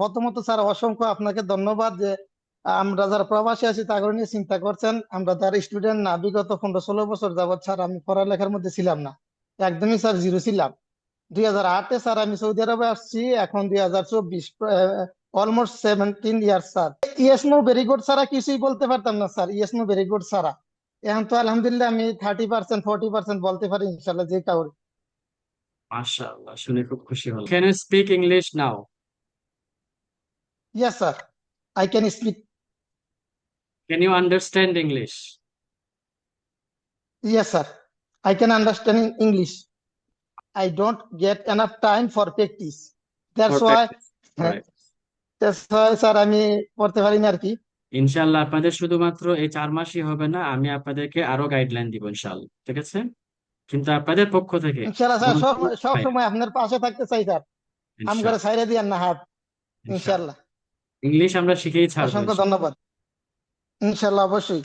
প্রথমত স্যার, অসংখ্য আপনাকে ধন্যবাদ যে আমরা যারা প্রবাসী আছি তাদের নিয়ে চিন্তা করছেন। আমরা যারা স্টুডেন্ট না, বিগত পনেরো ষোলো বছর যাবত স্যার আমি পড়ালেখার মধ্যে ছিলাম না। একদমই স্যার জিরো ছিলাম। দুই হাজার আটে স্যার আমি সৌদি আরবে আসছি, এখন দুই হাজার চব্বিশ almost seventeen years sir. Yes no very good ছাড়া কিছুই বলতে পারতাম না sir. Yes no very good ছাড়া এখন তো আলহামদুলিল্লাহ আমি থার্টি পার্সেন্ট ফোর্টি পার্সেন্ট বলতে পারি ইনশাল্লাহ যে কাউরে। মাশাআল্লাহ, শুনে খুব খুশি হলাম। Can you speak English now yes sir I can speak can you understand English Yes, sir. I can understand English. I don't get enough time for practice. That's For why, practice. Right. that's why, sir আমি পড়তে পারি না আর কি। ইনশাআল্লাহ আপনাদের শুধুমাত্র এই চার মাসই হবে না আমি আপনাদেরকে আরও গাইডলাইন দিব ইনশাআল্লাহ ঠিক আছে কিন্তু আপনাদের পক্ষ থেকে ইনশাআল্লাহ স্যার সব সব সময় আপনার পাশে থাকতে চাই স্যার। আম করে ছাইরে দিয়েন না হাত। ইনশাআল্লাহ। ইংলিশ আমরা শিখেই ছাড়বো অসংখ্য ধন্যবাদ। ইনশাল্লাহ অবশ্যই।